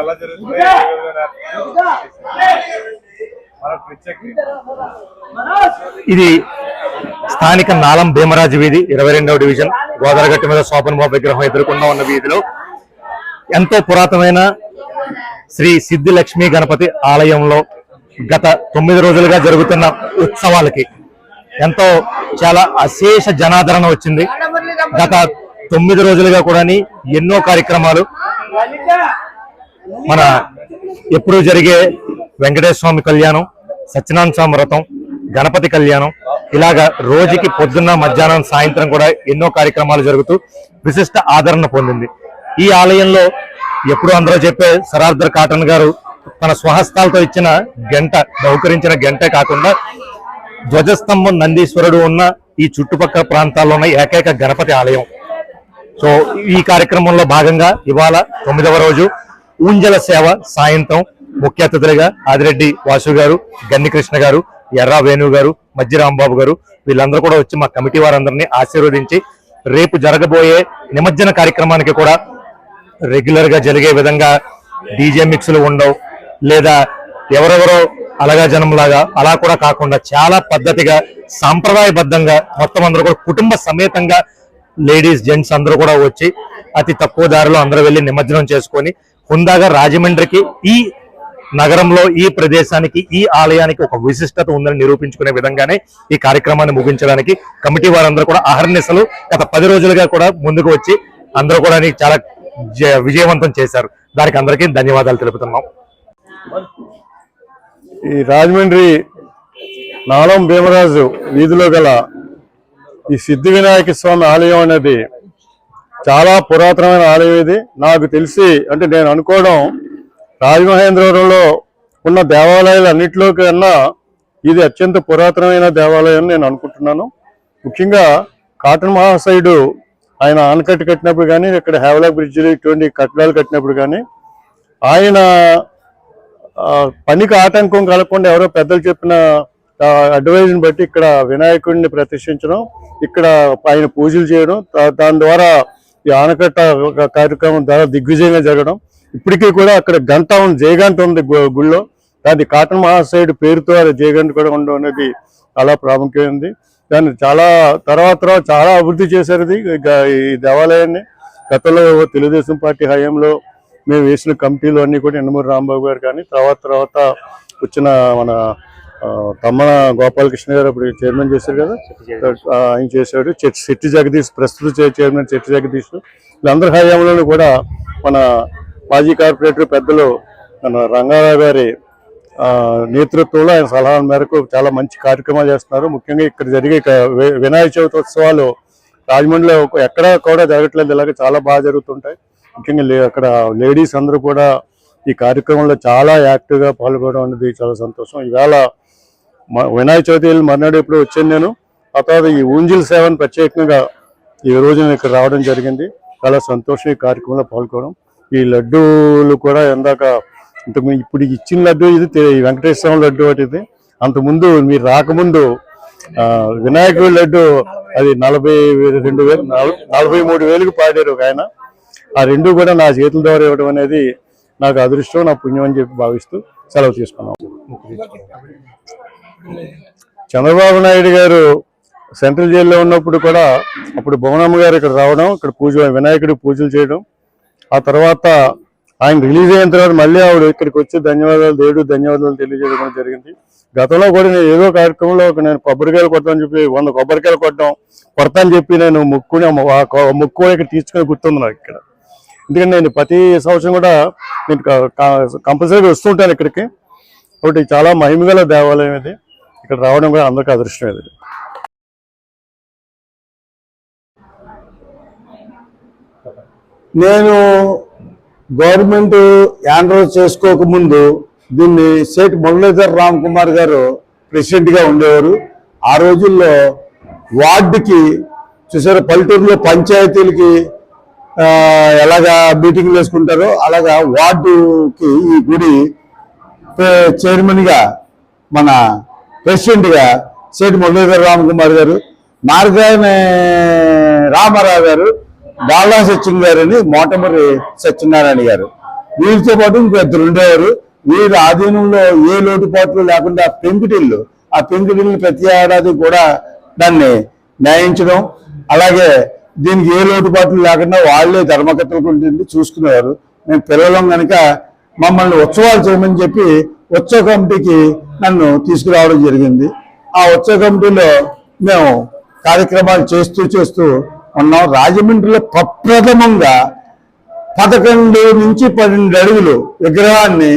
ఎలా జరుగుతుంది ఇది స్థానిక నాలం భీమరాజు వీధి ఇరవై రెండవ డివిజన్ గోదావరిగట్టు మీద శోభన్ బాబు విగ్రహం ఎదుర్కొండా ఉన్న వీధిలో ఎంతో పురాతనమైన శ్రీ సిద్ధి లక్ష్మీ గణపతి ఆలయంలో గత తొమ్మిది రోజులుగా జరుగుతున్న ఉత్సవాలకి ఎంతో చాలా అశేష జనాదరణ వచ్చింది. గత తొమ్మిది రోజులుగా కూడా ఎన్నో కార్యక్రమాలు మన ఎప్పుడు జరిగే వెంకటేశ్వర స్వామి కళ్యాణం సత్యనారాయణ స్వామి వ్రతం గణపతి కళ్యాణం ఇలాగా రోజుకి పొద్దున్న మధ్యాహ్నం సాయంత్రం కూడా ఎన్నో కార్యక్రమాలు జరుగుతూ విశిష్ట ఆదరణ పొందింది. ఈ ఆలయంలో ఎప్పుడు అందరూ చెప్పే సరార్దర్ కాటన్ గారు తన స్వహస్తాలతో ఇచ్చిన గంట బహుకరించిన గంటే కాకుండా ధ్వజస్తంభం నందీశ్వరుడు ఉన్న ఈ చుట్టుపక్కల ప్రాంతాల్లో ఉన్న ఏకైక గణపతి ఆలయం. సో ఈ కార్యక్రమంలో భాగంగా ఇవాళ తొమ్మిదవ రోజు ఊంజల సేవ సాయంత్రం ముఖ్య అతిథులుగా ఆదిరెడ్డి వాసు గారు గన్ని కృష్ణ గారు ఎర్రా వేణు గారు మజ్జి రాంబాబు గారు వీళ్ళందరూ కూడా వచ్చి మా కమిటీ వారందరినీ ఆశీర్వదించి రేపు జరగబోయే నిమజ్జన కార్యక్రమానికి కూడా రెగ్యులర్గా జరిగే విధంగా డీజే మిక్స్లు ఉండవు. లేదా ఎవరెవరో అలగా జనంలాగా అలా కూడా కాకుండా చాలా పద్ధతిగా సాంప్రదాయబద్ధంగా మొత్తం అందరూ కూడా కుటుంబ సమేతంగా లేడీస్ జెంట్స్ అందరూ కూడా వచ్చి అతి తక్కువ దారిలో అందరూ వెళ్ళి నిమజ్జనం చేసుకొని హుందాగా రాజమండ్రికి ఈ నగరంలో ఈ ప్రదేశానికి ఈ ఆలయానికి ఒక విశిష్టత ఉందని నిరూపించుకునే విధంగానే ఈ కార్యక్రమాన్ని ముగించడానికి కమిటీ వారందరూ కూడా అహర్నిశలు గత పది రోజులుగా కూడా ముందుకు వచ్చి అందరూ కూడా చాలా జ- విజయవంతం చేశారు. దానికి అందరికీ ధన్యవాదాలు తెలుపుతున్నాం. ఈ రాజమండ్రి నాలం భీమరాజు వీధిలో గల ఈ సిద్ధి వినాయక స్వామి ఆలయం అనేది చాలా పురాతనమైన ఆలయం ఇది. నాకు తెలిసి అంటే నేను అనుకోవడం రాజమహేంద్రవరంలో ఉన్న దేవాలయాలు అన్నింటిలో కన్నా ఇది అత్యంత పురాతనమైన దేవాలయం అని నేను అనుకుంటున్నాను. ముఖ్యంగా కాటన్ మహాశయుడు ఆయన ఆనకట్ట కట్టినప్పుడు కానీ ఇక్కడ హేవలా బ్రిడ్జిలు ఇటువంటి కట్టడాలు కట్టినప్పుడు కానీ ఆయన పనికి ఆటంకం కలగకుండా ఎవరో పెద్దలు చెప్పిన అడ్వైజ్ని బట్టి ఇక్కడ వినాయకుడిని ప్రతిష్ఠించడం ఇక్కడ ఆయన పూజలు చేయడం దాని ద్వారా ఈ ఆనకట్ట ఒక కార్యక్రమం ద్వారా దిగ్విజయంగా జరగడం. ఇప్పటికీ కూడా అక్కడ గంట ఉంది జయగంట ఉంది గుళ్ళో. అది కాటన్ మహాశయుడు పేరుతో అది జయగంట కూడా ఉండడం అనేది చాలా ఉంది దాన్ని చాలా తర్వాత చాలా అభివృద్ధి చేశారు ఇది. ఈ దేవాలయాన్ని. గతంలో తెలుగుదేశం పార్టీ హయాంలో మేము వేసిన కమిటీలు అన్నీ కూడా ఎండమూరి రాంబాబు గారు కానీ తర్వాత తర్వాత వచ్చిన మన తమ్మన గోపాలకృష్ణ గారు అప్పుడు చైర్మన్ చేశారు కదా? ఆయన చేశాడు. చెట్- శెట్టి జగదీష్ ప్రస్తుత చైర్మన్ చెట్టి జగదీష్. వీళ్ళందరి హయాంలోనూ కూడా మన మాజీ కార్పొరేటర్ పెద్దలు మన రంగారావు గారి నేతృత్వంలో ఆయన సలహాల మేరకు చాలా మంచి కార్యక్రమాలు చేస్తున్నారు. ముఖ్యంగా ఇక్కడ జరిగే వినాయక చవితి ఉత్సవాలు రాజమండ్రిలో ఎక్కడా కూడా జరగట్లేదు. ఇలాగ చాలా బాగా జరుగుతుంటాయి. ముఖ్యంగా లే- అక్కడ లేడీస్ అందరూ కూడా ఈ కార్యక్రమంలో చాలా యాక్టివ్గా పాల్గొనడం అనేది చాలా సంతోషం. ఈవేళ వినాయక చవితి మర్నాడు ఎప్పుడు వచ్చాను నేను. ఆ తర్వాత ఈ ఊంజిల్ సేవను ప్రత్యేకంగా ఈ రోజు నేను ఇక్కడ రావడం జరిగింది. చాలా సంతోషం ఈ కార్యక్రమంలో పాల్గొనడం. ఈ లడ్డూలు కూడా ఎందాక ఇంతకు ఇప్పుడు ఇచ్చిన లడ్డు ఇది వెంకటేశ్వర లడ్డు ఒకటి ఇది. అంతకుముందు మీరు రాకముందు వినాయకుడి లడ్డు అది నలభై రెండు వేలు నలభై మూడు వేలకు పాడారు ఒక ఆయన. ఆ రెండు కూడా నా చేతుల ద్వారా ఇవ్వడం అనేది నాకు అదృష్టం నా పుణ్యం అని చెప్పి భావిస్తూ సెలవు తీసుకున్నాం. చంద్రబాబు నాయుడు గారు సెంట్రల్ జైల్లో ఉన్నప్పుడు కూడా అప్పుడు భువనమ్మ గారు ఇక్కడ రావడం ఇక్కడ పూజ వినాయకుడి పూజలు చేయడం. ఆ తర్వాత ఆయన రిలీజ్ అయిన తర్వాత మళ్ళీ ఆవిడ ఇక్కడికి వచ్చి ధన్యవాదాలు దేవుడు ధన్యవాదాలు తెలియజేయడం జరిగింది. గతంలో కూడా నేను ఏదో కార్యక్రమంలో నేను కొబ్బరికాయలు కొడతాను చెప్పి వంద కొబ్బరికాయలు కొట్టడం కొడతాను చెప్పి నేను ముక్కుని ముక్కు ఇక్కడ తీసుకుని గుర్తుంది నాకు ఇక్కడ. ఎందుకంటే నేను ప్రతి సంవత్సరం కూడా నేను కంపల్సరీగా వస్తుంటాను ఇక్కడికి. కాబట్టి చాలా మహిమగల దేవాలయం ఇది. ఇక్కడ రావడం కూడా అందరికీ అదృష్టం ఇది నేను గవర్నమెంట్ యాండ్రోజ్ చేసుకోకముందు దీన్ని సేట్ మురళీధర్ రామ్ కుమార్ గారు ప్రెసిడెంట్గా ఉండేవారు. ఆ రోజుల్లో వార్డుకి చూసారు పల్లెటూరులో పంచాయతీలకి ఎలాగా మీటింగ్లు వేసుకుంటారో అలాగా వార్డుకి ఈ గుడి చైర్మన్గా మన ప్రెసిడెంట్గా సేటి మురళీధర్ రామకుమార్ గారు మార్గాని రామారావు గారు బాలా సచిన్ గారని అని సత్యనారాయణ గారు. వీరితో పాటు ఇంకో ఇద్దరు ఉండేవారు. వీరి ఆధీనంలో ఏ లోటుపాట్లు లేకుండా పెంకుటిల్లు ఆ పెంకుటిల్ని ప్రతి ఏడాది కూడా దాన్ని న్యాయించడం అలాగే దీనికి ఏ లోటుపాట్లు లేకుండా వాళ్ళే ధర్మకర్తలకు ఉంటుంది చూసుకునేవారు. మేము పిల్లలం కనుక మమ్మల్ని ఉత్సవాలు చేయమని చెప్పి ఉత్సవ కమిటీకి నన్ను తీసుకురావడం జరిగింది. ఆ ఉత్సవ కమిటీలో మేము కార్యక్రమాలు చేస్తూ చేస్తూ ఉన్నాం. రాజమండ్రిలో ప్రప్రథమంగా పదకొండు నుంచి పన్నెండు అడుగులు విగ్రహాన్ని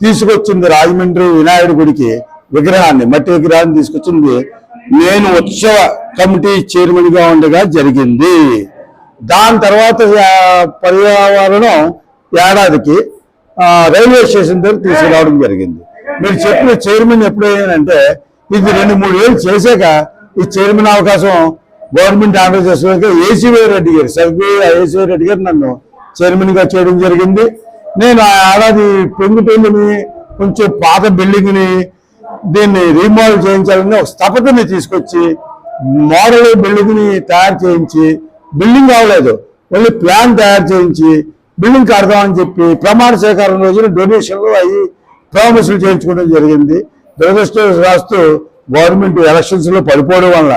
తీసుకొచ్చింది రాజమండ్రి వినాయకుడి గుడికి విగ్రహాన్ని మట్టి విగ్రహాన్ని తీసుకొచ్చింది. నేను ఉత్సవ కమిటీ చైర్మన్గా ఉండగా జరిగింది. దాని తర్వాత పర్యావరణం ఏడాదికి రైల్వే స్టేషన్ దగ్గర తీసుకురావడం జరిగింది. మీరు చెప్పిన చైర్మన్ ఎప్పుడైందంటే ఇది రెండు మూడు వేలు చేశాక ఈ చైర్మన్ అవకాశం గవర్నమెంట్ ఆర్డర్ చేసాక ఏసీవై రెడ్డి గారు సర్వే ఏసీవై రెడ్డి గారు నన్ను చైర్మన్గా చేయడం జరిగింది. నేను ఆ ఏడాది పెంగుటూళ్ళని కొంచెం పాత బిల్డింగ్ని దీన్ని రీమోడల్ చేయించాలని ఒక స్థపతిని తీసుకొచ్చి మోడల్ బిల్డింగ్ని తయారు చేయించి బిల్డింగ్ అవ్వలేదు ఓన్లీ ప్లాన్ తయారు చేయించి బిల్డింగ్ కడదామని చెప్పి ప్రమాణ స్వీకారం రోజున డొనేషన్లు అవి ప్రామిసులు చేయించుకోవడం జరిగింది. దురదృష్టం రాస్తూ గవర్నమెంట్ ఎలక్షన్స్లో పడిపోవడం వల్ల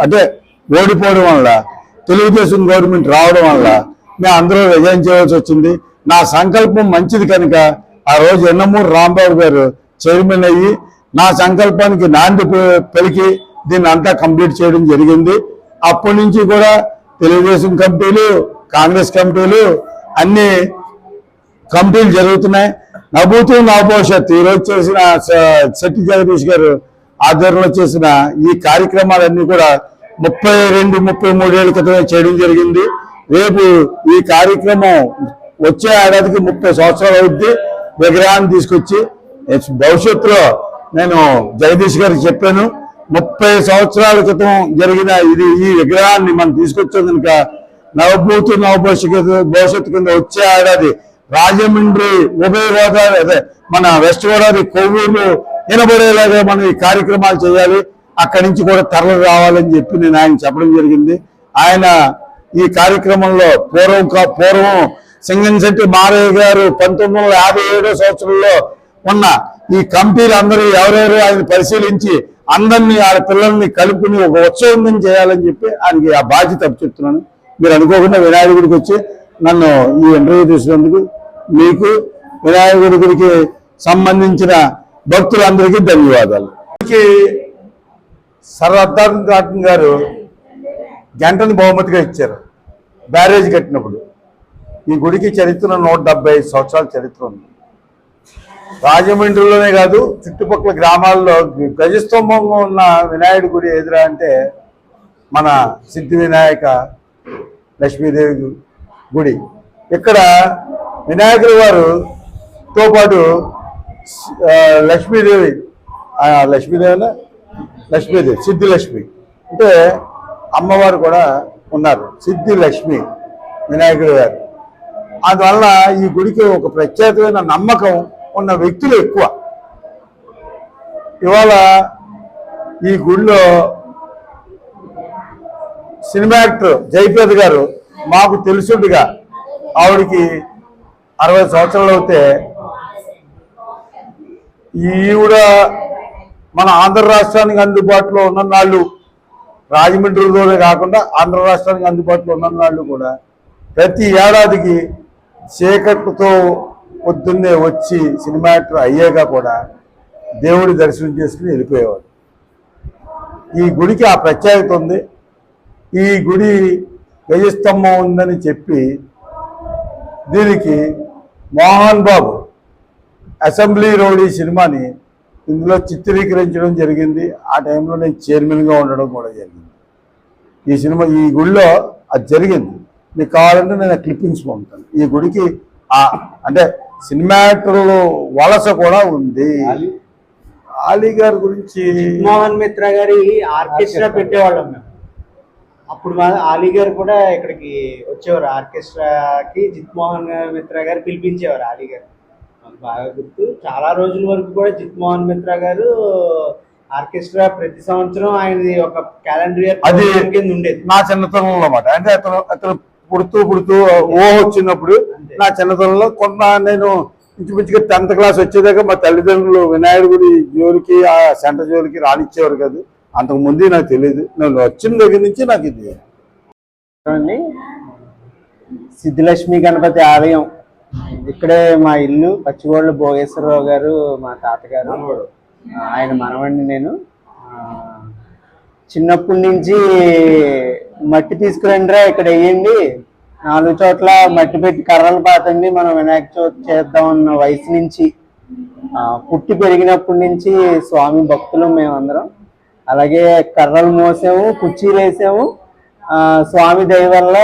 అంటే ఓడిపోవడం వల్ల తెలుగుదేశం గవర్నమెంట్ రావడం వల్ల మేము అందరూ రిజైన్ చేయవలసి వచ్చింది. నా సంకల్పం మంచిది కనుక ఆ రోజు ఎన్నమూరు రాంబాబు గారు చైర్మన్ అయ్యి నా సంకల్పానికి నాంది పె- పలికి దీన్ని అంతా కంప్లీట్ చేయడం జరిగింది. అప్పటి నుంచి కూడా తెలుగుదేశం కమిటీలు కాంగ్రెస్ కమిటీలు అన్ని కంపెనీలు జరుగుతున్నాయి. నభూతు నా భవిష్యత్ ఈరోజు చేసిన శెట్టి జగదీష్ గారు ఆధ్వర్యంలో చేసిన ఈ కార్యక్రమాలన్నీ కూడా ముప్పై రెండు ముప్పై మూడేళ్ళ క్రితమే చేయడం జరిగింది. రేపు ఈ కార్యక్రమం వచ్చే ఏడాదికి ముప్పై సంవత్సరాలు అవుద్ది. విగ్రహాన్ని తీసుకొచ్చి భవిష్యత్తులో నేను జగదీష్ గారికి చెప్పాను. ముప్పై సంవత్సరాల క్రితం జరిగిన ఇది ఈ విగ్రహాన్ని మనం తీసుకొచ్చాం కనుక నవభూతి నవభవిష్యత్తు భవిష్యత్తు కింద వచ్చే ఏడాది రాజమండ్రి ఉభయ గోదావరి అదే మన వెస్ట్ గోదావరి కొవ్వూరు వినబడేలాగా మనం ఈ కార్యక్రమాలు చేయాలి. అక్కడి నుంచి కూడా తరలి రావాలని చెప్పి నేను ఆయన చెప్పడం జరిగింది. ఆయన ఈ కార్యక్రమంలో పూర్వం కా- పూర్వం సింగంశెట్టి మారయ్య గారు పంతొమ్మిది వందల యాభై ఏడో సంవత్సరంలో ఉన్న ఈ కంపెనీలు అందరూ ఎవరెవరు ఆయన పరిశీలించి అందరినీ ఆ పిల్లల్ని కలుపుకుని ఒక ఉత్సవం చేయాలని చెప్పి ఆయనకి ఆ బాధ్యత చెప్తున్నాను మీరు అనుకోకుండా వినాయకుడికి వచ్చి నన్ను ఈ ఇంటర్వ్యూ తీసినందుకు మీకు వినాయకుడి గుడికి సంబంధించిన భక్తులందరికీ ధన్యవాదాలు. సర్దార్ ఘాటన్ గారు గంటని బహుమతిగా ఇచ్చారు. బ్యారేజ్ కట్టినప్పుడు. ఈ గుడికి చరిత్ర నూట డెబ్బై ఐదు సంవత్సరాల చరిత్ర ఉంది. రాజమండ్రిలోనే కాదు చుట్టుపక్కల గ్రామాల్లో గజస్తంభంగా ఉన్న వినాయకుడి గుడి ఎదురా అంటే మన సిద్ధి వినాయక లక్ష్మీదేవి గుడి. ఇక్కడ వినాయకుడు వారుతో పాటు లక్ష్మీదేవి లక్ష్మీదేవినా లక్ష్మీదేవి సిద్ధి లక్ష్మి అంటే అమ్మవారు కూడా ఉన్నారు సిద్ధిలక్ష్మి లక్ష్మి వినాయకుడి గారు. అందువల్ల ఈ గుడికి ఒక ప్రత్యేకమైన నమ్మకం ఉన్న వ్యక్తులు ఎక్కువ. ఇవాళ ఈ గుడిలో సినిమా యాక్టర్ జయప్రద గారు మాకు తెలుసుండగా. ఆవిడికి అరవై సంవత్సరాలు అవుతే ఈవిడ మన ఆంధ్ర రాష్ట్రానికి అందుబాటులో ఉన్న నాళ్ళు రాజమండ్రిలోనే కాకుండా ఆంధ్ర రాష్ట్రానికి అందుబాటులో ఉన్న నాళ్ళు కూడా ప్రతి ఏడాదికి చీకట్లతో పొద్దున్నే వచ్చి సినిమా యాక్టర్ అయ్యాక కూడా దేవుడి దర్శనం చేసుకుని వెళ్ళిపోయేవాడు. ఈ గుడికి ఆ ప్రత్యేకత ఉంది. ఈ గుడి గజస్తంభం ఉందని చెప్పి దీనికి మోహన్ బాబు అసెంబ్లీ రౌడీ సినిమాని ఇందులో చిత్రీకరించడం జరిగింది. ఆ టైంలో నేను చైర్మన్గా ఉండడం కూడా జరిగింది. ఈ సినిమా ఈ గుడిలో అది జరిగింది. మీకు కావాలంటే నేను క్లిప్పింగ్స్ పంపుతాను. ఈ గుడికి ఆ అంటే సినిమాటర్లు వలస కూడా ఉంది. ఆలీ గారి గురించి మోహన్ మిత్ర గారి ఆర్కెస్ట్రా పెట్టేవాళ్ళం మేము. అప్పుడు మా ఆలీ గారు కూడా ఇక్కడికి వచ్చేవారు. ఆర్కెస్ట్రాకి జిత్ మోహన్ మిత్ర గారు పిలిపించేవారు ఆలీ గారు. మాకు బాగా గుర్తు. చాలా రోజుల వరకు కూడా జిత్ మోహన్ మిత్ర గారు ఆర్కెస్ట్రా ప్రతి సంవత్సరం ఆయనది ఒక క్యాలెండర్ ఇయర్ అది కింద ఉండేది. నా చిన్నతనంలో అన్నమాట. అంటే అతను అతను పుడుతూ పుడుతూ ఓ వచ్చినప్పుడు నా చిన్నతనంలో కొంత నేను ఇంచుమించుగా టెన్త్ క్లాస్ వచ్చేదాకా మా తల్లిదండ్రులు వినాయకుడి జోలికి ఆ సెంటర్ జోలికి రానిచ్చేవారు కాదు. అంతకు ముందే నాకు తెలియదు. నేను వచ్చిన దగ్గర నుంచి నాకు ఇది అండి సిద్ధిలక్ష్మి గణపతి ఆలయం. ఇక్కడే మా ఇల్లు పచ్చిగోళ్ళ భోగేశ్వరరావు గారు మా తాతగారు. ఆయన మనవండి నేను. చిన్నప్పటి నుంచి మట్టి తీసుకురండిరా ఇక్కడ వేయండి. నాలుగు చోట్ల మట్టి పెట్టి కర్రలు పాతండి మనం వినాయక చవితి చేద్దాం అన్న వయసు నుంచి. పుట్టి పెరిగినప్పటి నుంచి స్వామి భక్తులు మేమందరం. అలాగే కర్రలు మోసాము కుర్చీలు వేసాము స్వామి దయ వల్ల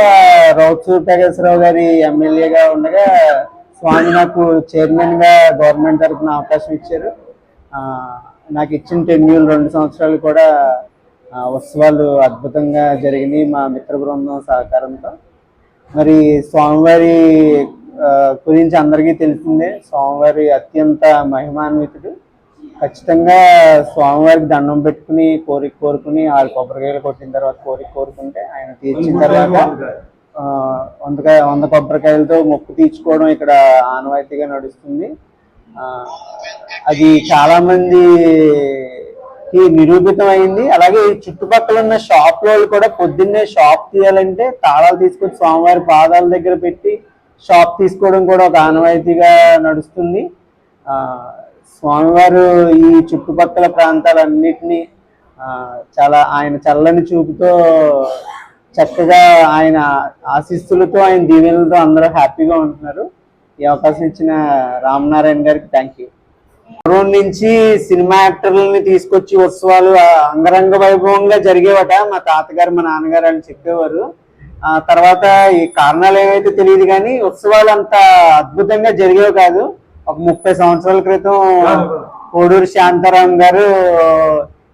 రౌతు టగేశ్వరరావు గారి ఎమ్మెల్యేగా ఉండగా స్వామి నాకు చైర్మన్గా గవర్నమెంట్ తరఫున అవకాశం ఇచ్చారు. నాకు ఇచ్చిన టెన్యూల్ రెండు సంవత్సరాలు కూడా ఉత్సవాలు అద్భుతంగా జరిగినాయి మా మిత్ర బృందం సహకారంతో. మరి స్వామివారి గురించి అందరికీ తెలిసిందే స్వామివారి అత్యంత మహిమాన్వితుడు. ఖచ్చితంగా స్వామివారికి దండం పెట్టుకుని కోరిక కోరుకుని ఆరు కొబ్బరికాయలు కొట్టిన తర్వాత కోరిక కోరుకుంటే ఆయన తీర్చిన తర్వాత ఆ, వందకాయ వంద కొబ్బరికాయలతో మొక్కు తీర్చుకోవడం ఇక్కడ ఆనవాయితీగా నడుస్తుంది. ఆ, అది చాలా మందికి నిరూపితం అయింది. అలాగే చుట్టుపక్కల ఉన్న షాప్ వాళ్ళు కూడా పొద్దున్నే షాప్ తీయాలంటే తాళాలు తీసుకొని స్వామివారి పాదాల దగ్గర పెట్టి షాప్ తీసుకోవడం కూడా ఒక ఆనవాయితీగా నడుస్తుంది. ఆ స్వామివారు ఈ చుట్టుపక్కల ప్రాంతాలన్నిటినీ చాలా ఆయన చల్లని చూపుతో చక్కగా ఆయన ఆశీస్సులతో ఆయన దీవెనలతో అందరూ హ్యాపీగా ఉంటున్నారు. ఈ అవకాశం ఇచ్చిన రామనారాయణ గారికి థ్యాంక్ యూ పూర్వం నుంచి సినిమా యాక్టర్లని తీసుకొచ్చి ఉత్సవాలు అంగరంగ వైభవంగా జరిగేవట. మా తాతగారు మా నాన్నగారు అని చెప్పేవారు. ఆ తర్వాత ఈ కారణాలు ఏమైతే తెలియదు కానీ ఉత్సవాలు అంత అద్భుతంగా జరిగేవి కాదు. ఒక ముప్పై సంవత్సరాల క్రితం కోడూరు శాంతారాం గారు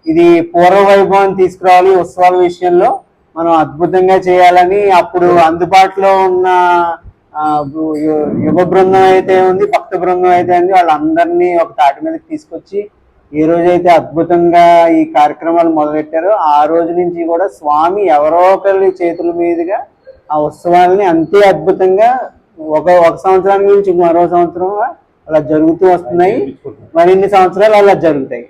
ఇది పూర్వ వైభవం తీసుకురావాలి ఉత్సవాల విషయంలో మనం అద్భుతంగా చేయాలని అప్పుడు అందుబాటులో ఉన్న యువ బృందం అయితే ఉంది భక్త బృందం అయితే ఉంది వాళ్ళందరినీ ఒక తాటి మీదకి తీసుకొచ్చి ఏ రోజైతే అద్భుతంగా ఈ కార్యక్రమాలు మొదలెట్టారో ఆ రోజు నుంచి కూడా స్వామి ఎవరో ఒకరి చేతుల మీదుగా ఆ ఉత్సవాలని అంతే అద్భుతంగా ఒక ఒక సంవత్సరానికి నుంచి మరో సంవత్సరం అలా జరుగుతూ వస్తున్నాయి. మరిన్ని సంవత్సరాలు అలా జరుగుతాయి.